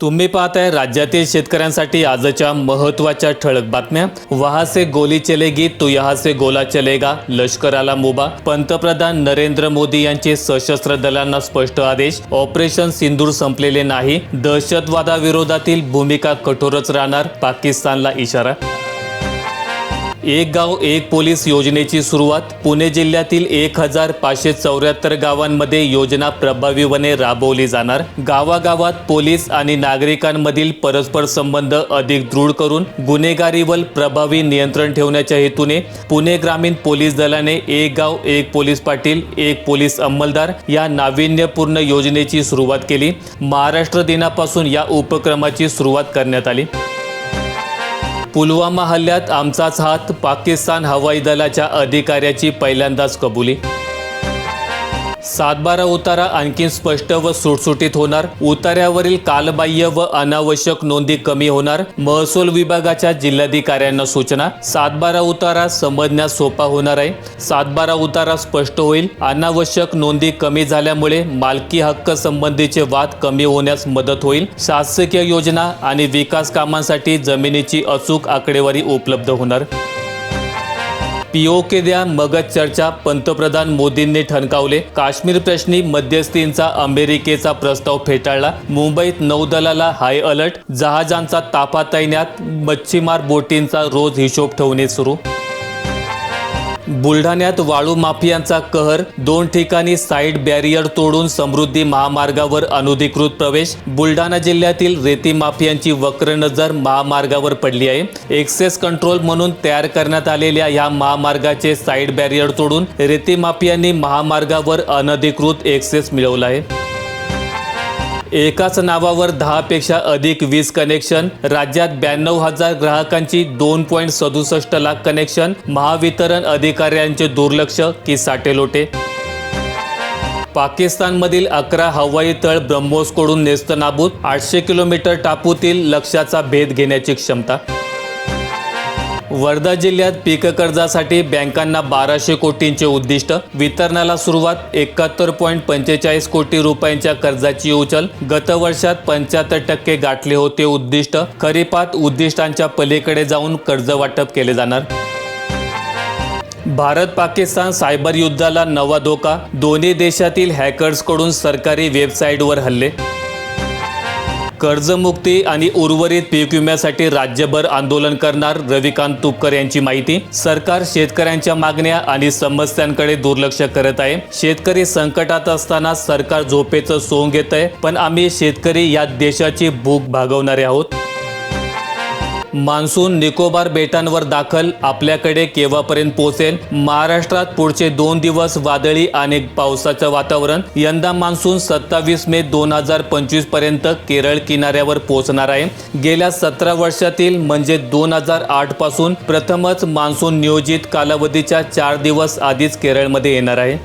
तुम्ही पाहताय राज्यातील शेतकऱ्यांसाठी आजच्या महत्त्वाच्या ठळक बातम्या. वहासे गोली चलेगी तो यहासे गोला चलेगा लष्कराला मुबा. पंतप्रधान नरेंद्र मोदी यांचे सशस्त्र दलांना स्पष्ट आदेश. ऑपरेशन सिंदूर संपलेले नाही. दहशतवादाविरोधातील भूमिका कठोरच राहणार पाकिस्तानला इशारा. एक गाव एक पोलीस योजनेची सुरुवात. पुणे जिल्ह्यातील एक हजार पाचशे चौऱ्याहत्तर गावांमध्ये योजना प्रभावीपणे राबवली जाणार. गावागावात पोलीस आणि नागरिकांमधील परस्पर संबंध अधिक दृढ करून गुन्हेगारीवर प्रभावी नियंत्रण ठेवण्याच्या हेतूने पुणे ग्रामीण पोलीस दलाने एक गाव एक पोलीस पाटील एक पोलीस अंमलदार या नाविन्यपूर्ण योजनेची सुरुवात केली. महाराष्ट्र दिनापासून या उपक्रमाची सुरुवात करण्यात आली. पुलवामा हल्ल्यात आमचाच हात पाकिस्तान हवाई दलाच्या अधिकाऱ्याची पहिल्यांदाच कबुली सातबारा उतारा आणखी स्पष्ट व सुटसुटीत होणार. उतार्यावरील कालबाह्य व अनावश्यक नोंदी कमी होणार. महसूल विभागाच्या जिल्हाधिकाऱ्यांना सूचना. सातबारा उतारा समजण्यास सोपा होणार आहे. सातबारा उतारा स्पष्ट होईल. अनावश्यक नोंदी कमी झाल्यामुळे मालकी हक्क संबंधीचे वाद कमी होण्यास मदत होईल. शासकीय योजना आणि विकास कामांसाठी जमिनीची अचूक आकडेवारी उपलब्ध होणार. पीओके द्या मगच चर्चा पंतप्रधान मोदींनी ठणकावले. काश्मीर प्रश्नी मध्यस्थींचा अमेरिकेचा प्रस्ताव फेटाळला. मुंबईत नौदलाला हाय अलर्ट जहाजांचा ताफा तैनात मच्छीमार बोटींचा रोज हिशोब ठेवणे सुरू बुलढाण्यात वाळू माफियांचा कहर दोन ठिकाणी साईड बॅरियर तोडून समृद्धी महामार्गावर अनधिकृत प्रवेश. बुलढाणा जिल्ह्यातील रेती माफियांची वक्र नजर महामार्गावर पडली आहे. एक्सेस कंट्रोल म्हणून तयार करण्यात आलेल्या या महामार्गाचे साईड बॅरियर तोडून रेती माफियांनी महामार्गावर अनधिकृत एक्सेस मिळवला आहे. एकाच नावावर दहापेक्षा अधिक वीज कनेक्शन राज्यात ब्याण्णव हजार ग्राहकांची दोन पॉईंट सदुसष्ट लाख कनेक्शन महावितरण अधिकाऱ्यांचे दुर्लक्ष की साटेलोटे पाकिस्तानमधील अकरा हवाई तळ ब्रह्मोसकडून नेस्तनाबूत आठशे किलोमीटर टापूतील लक्ष्याचा भेद घेण्याची क्षमता. वर्धा जिल्ह्यात पीक कर्जासाठी बँकांना बाराशे कोटींचे उद्दिष्ट वितरणाला सुरुवात एकाहत्तर पॉईंट पंचेचाळीस कोटी रुपयांच्या कर्जाची उचल गत वर्षात पंच्याहत्तर टक्के गाठले होते उद्दिष्ट खरीपात उद्दिष्टांच्या पलीकडे जाऊन कर्ज वाटप केले जाणार. भारत पाकिस्तान सायबर युद्धाला नवा धोका दोन्ही देशातील हॅकर्सकडून सरकारी वेबसाईटवर हल्ले कर्जमुक्ती आणि उर्वरित पीक विम्यासाठी राज्यभर आंदोलन करणार रविकांत तुपकर यांची माहिती. सरकार शेतकऱ्यांच्या मागण्या आणि समस्यांकडे दुर्लक्ष करत आहे. शेतकरी संकटात असताना सरकार झोपेचं सोंग घेत आहे पण आम्ही शेतकरी या देशाची भूक भागवणारे आहोत. मान्सून निकोबार बेटांवर दाखल आपल्याकडे केव्हापर्यंत पोहोचेल? महाराष्ट्रात पुढचे दोन दिवस वादळी आणि पावसाचं वातावरण. यंदा मान्सून सत्तावीस मे दोन हजार पंचवीसपर्यंत केरळ किनाऱ्यावर पोहोचणार आहे. गेल्या सतरा वर्षातील म्हणजे दोन हजार आठपासून प्रथमच मान्सून नियोजित कालावधीच्या चार दिवस आधीच केरळमध्ये येणार आहे.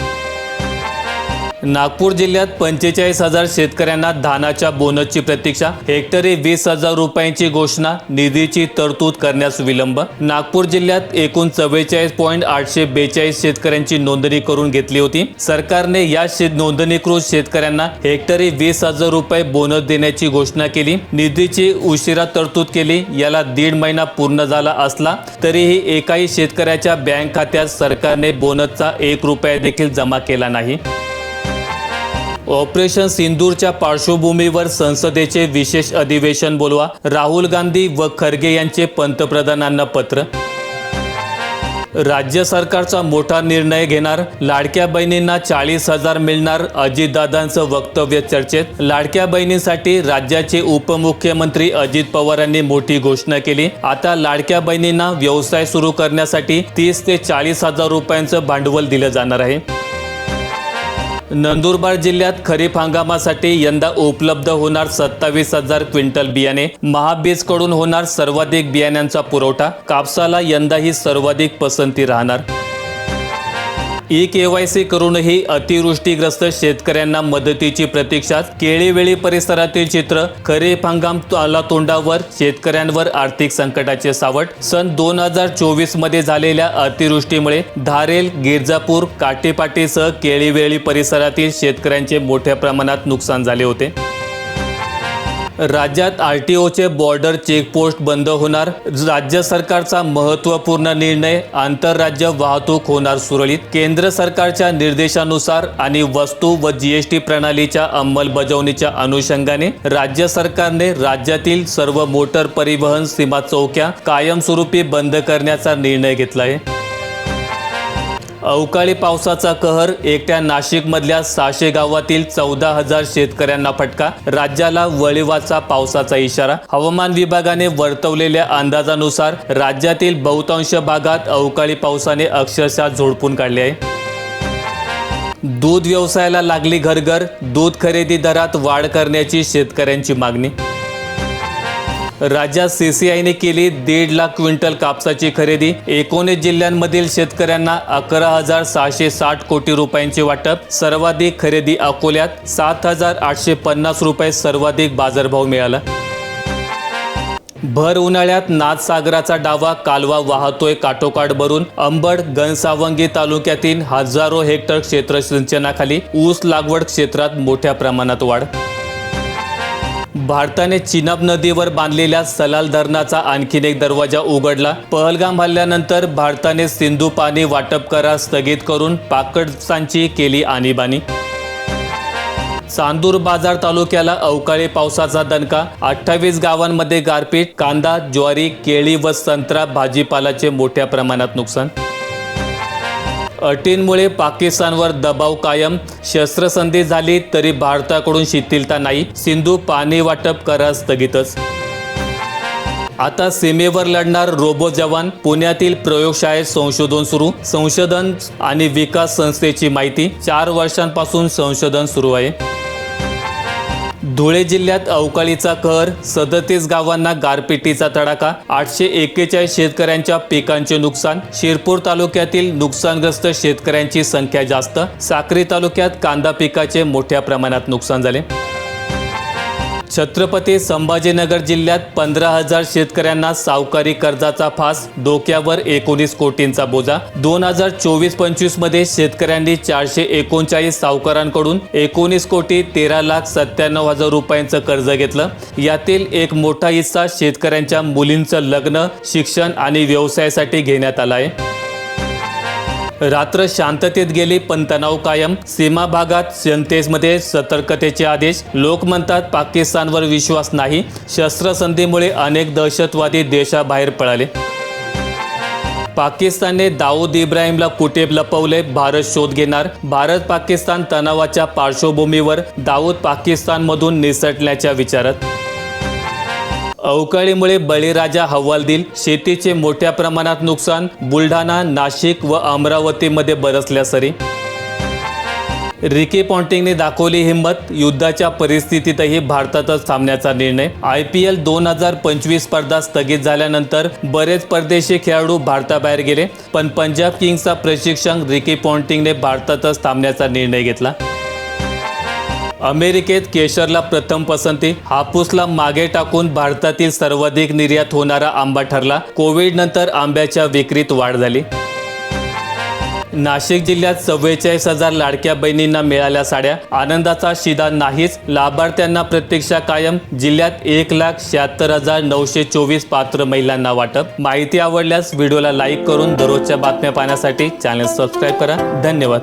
नागपूर जिल्ह्यात पंचेचाळीस हजार शेतकऱ्यांना धानाच्या बोनसची प्रतीक्षा. हेक्टरी वीस हजार रुपयांची घोषणा. निधीची तरतूद करण्यास विलंब. नागपूर जिल्ह्यात एकूण चव्वेचाळीस पॉईंट आठशे बेचाळीस शेतकऱ्यांची नोंदणी करून घेतली होती. सरकारने या शेत नोंदणीकृत शेतकऱ्यांना हेक्टरी वीस हजार रुपये बोनस देण्याची घोषणा केली. निधीची उशिरा तरतूद केली. याला दीड महिना पूर्ण झाला असला तरीही एकाही शेतकऱ्याच्या बँक खात्यात सरकारने बोनसचा एक रुपया देखील जमा केला नाही. ऑपरेशन सिंदूरच्या पार्श्वभूमीवर संसदेचे विशेष अधिवेशन बोलवा. राहुल गांधी व खरगे यांचे पंतप्रधानांना पत्र. राज्य सरकारचा मोठा निर्णय घेणार. लाडक्या बहिणींना चाळीस हजार मिळणार अजितदादांचं वक्तव्य चर्चेत. लाडक्या बहिणींसाठी राज्याचे उपमुख्यमंत्री अजित पवारांनी मोठी घोषणा केली. आता लाडक्या बहिणींना व्यवसाय सुरू करण्यासाठी तीस ते चाळीस हजार रुपयांचं भांडवल दिलं जाणार आहे. नंदुरबार जिल्ह्यात खरीप हंगामासाठी यंदा उपलब्ध होणार सत्तावीस हजार क्विंटल बियाणे. महाबीजकडून होणार सर्वाधिक बियाण्यांचा पुरवठा. कापसाला यंदाही सर्वाधिक पसंती राहणार. ई के वाय सी करूनही अतिवृष्टीग्रस्त शेतकऱ्यांना मदतीची प्रतीक्षा केळीवेळी परिसरातील चित्र खरीप हंगाम आला तोंडावर शेतकऱ्यांवर आर्थिक संकटाचे सावट. सन दोन हजार चोवीसमध्ये झालेल्या अतिवृष्टीमुळे धारेल गिरजापूर काटेपाटीसह केळीवेळी परिसरातील शेतकऱ्यांचे मोठ्या प्रमाणात नुकसान झाले होते. राज्यात आर टी ओचे बॉर्डर चेकपोस्ट बंद होणार. राज्य सरकारचा महत्त्वपूर्ण निर्णय आंतरराज्य वाहतूक होणार सुरळीत. केंद्र सरकारच्या निर्देशानुसार आणि वस्तू व जीएसटी प्रणालीच्या अंमलबजावणीच्या अनुषंगाने राज्य सरकारने राज्यातील सर्व मोटर परिवहन सीमा चौक्या कायमस्वरूपी बंद करण्याचा निर्णय घेतला आहे. अवकाळी पावसाचा कहर एकट्या नाशिकमधल्या सहाशे गावातील चौदा हजार शेतकऱ्यांना फटका राज्याला वळीवाचा पावसाचा इशारा. हवामान विभागाने वर्तवलेल्या अंदाजानुसार राज्यातील बहुतांश भागात अवकाळी पावसाने अक्षरशः झोडपून काढले आहे. दूध व्यवसायाला लागली घरघर दूध खरेदी दरात वाढ करण्याची शेतकऱ्यांची मागणी. राज्यात सीसीआयने केली दीड लाख क्विंटल कापसाची खरेदी. एकोणीस जिल्ह्यांमधील शेतकऱ्यांना अकरा हजार सहाशे साठ कोटी रुपयांचे वाटप सर्वाधिक खरेदी अकोल्यात सात हजार आठशे पन्नास रुपये सर्वाधिक बाजारभाव मिळाला. भर उन्हाळ्यात नाथसागराचा डावा कालवा वाहतोय काठोकाठ भरून अंबड गणसावंगी तालुक्यातील हजारो हेक्टर क्षेत्र सिंचनाखाली ऊस लागवड क्षेत्रात मोठ्या प्रमाणात वाढ भारताने चिनाब नदीवर बांधलेल्या सलाल धरणाचा आणखीन एक दरवाजा उघडला. पहलगाम हल्ल्यानंतर भारताने सिंधू पाणी वाटप करार स्थगित करून पाकिस्तानची केली आणीबाणी. चांदूर बाजार तालुक्याला अवकाळी पावसाचा दणका. अठ्ठावीस गावांमध्ये गारपीट कांदा ज्वारी केळी व संत्रा भाजीपालाचे मोठ्या प्रमाणात नुकसान. अटींमुळे पाकिस्तानवर दबाव कायम. शस्त्रसंधी झाली तरी भारताकडून शिथिलता नाही. सिंधू पाणी वाटप करार स्थगितच. आता सीमेवर लढणार रोबो जवान. पुण्यातील प्रयोगशाळेत संशोधन सुरू. संशोधन आणि विकास संस्थेची माहिती. चार वर्षांपासून संशोधन सुरू आहे. धुळे जिल्ह्यात अवकाळीचा कहर सदतीस गावांना गारपिटीचा तडाखा आठशे एक्केचाळीस शेतकऱ्यांच्या पिकांचे नुकसान शिरपूर तालुक्यातील नुकसानग्रस्त शेतकऱ्यांची संख्या जास्त साक्री तालुक्यात कांदा पिकाचे मोठ्या प्रमाणात नुकसान झाले. छत्रपती संभाजीनगर जिल्ह्यात पंधरा हजार शेतकऱ्यांना सावकारी कर्जाचा फास डोक्यावर एकोणीस कोटींचा बोजा. दोन हजार चोवीस पंचवीसमध्ये शेतकऱ्यांनी चारशे एकोणचाळीस सावकारांकडून एकोणीस कोटी तेरा लाख सत्त्याण्णव हजार रुपयांचं कर्ज घेतलं. यातील एक मोठा हिस्सा शेतकऱ्यांच्या मुलींचं लग्न शिक्षण आणि व्यवसायासाठी घेण्यात आला आहे. रात्र शांततेत गेली पण तणाव कायम. सीमा भागात जनतेमध्ये सतर्कतेचे आदेश. लोक म्हणतात पाकिस्तानवर विश्वास नाही. शस्त्रसंधीमुळे अनेक दहशतवादी देशाबाहेर पळाले पाकिस्तानने दाऊद इब्राहिमला कुठे लपवले भारत शोध घेणार. भारत पाकिस्तान तणावाच्या पार्श्वभूमीवर दाऊद पाकिस्तानमधून निसटण्याच्या विचारात. अवकाळीमुळे बळीराजा हवालदिल शेतीचे मोठ्या प्रमाणात नुकसान बुलढाणा नाशिक व अमरावतीमध्ये बरसल्या सरी. रिकी पॉन्टिंगने दाखवली हिंमत. युद्धाच्या परिस्थितीतही भारतातच थांबण्याचा निर्णय. आय पी एल दोन हजार पंचवीस स्पर्धा स्थगित झाल्यानंतर बरेच परदेशी खेळाडू भारताबाहेर गेले. पण पंजाब किंग्सचा प्रशिक्षक रिकी पॉन्टिंगने भारतातच थांबण्याचा निर्णय घेतला. अमेरिकेत केशरला प्रथम पसंती हापूसला मागे टाकून भारतातील सर्वाधिक निर्यात होणारा आंबा ठरला. कोविड नंतर आंब्याच्या विक्रीत वाढ झाली. नाशिक जिल्ह्यात चव्वेचाळीस हजार लाडक्या बहिणींना मिळाल्या साड्या. आनंदाचा शिदा नाहीच लाभार्थ्यांना प्रत्यक्षा कायम. जिल्ह्यात एक लाख शहात्तर हजार नऊशे चोवीस पात्र महिलांना वाटप. माहिती आवडल्यास व्हिडिओला लाईक करून दररोजच्या बातम्या पाहण्यासाठी चॅनल सबस्क्राईब करा. धन्यवाद.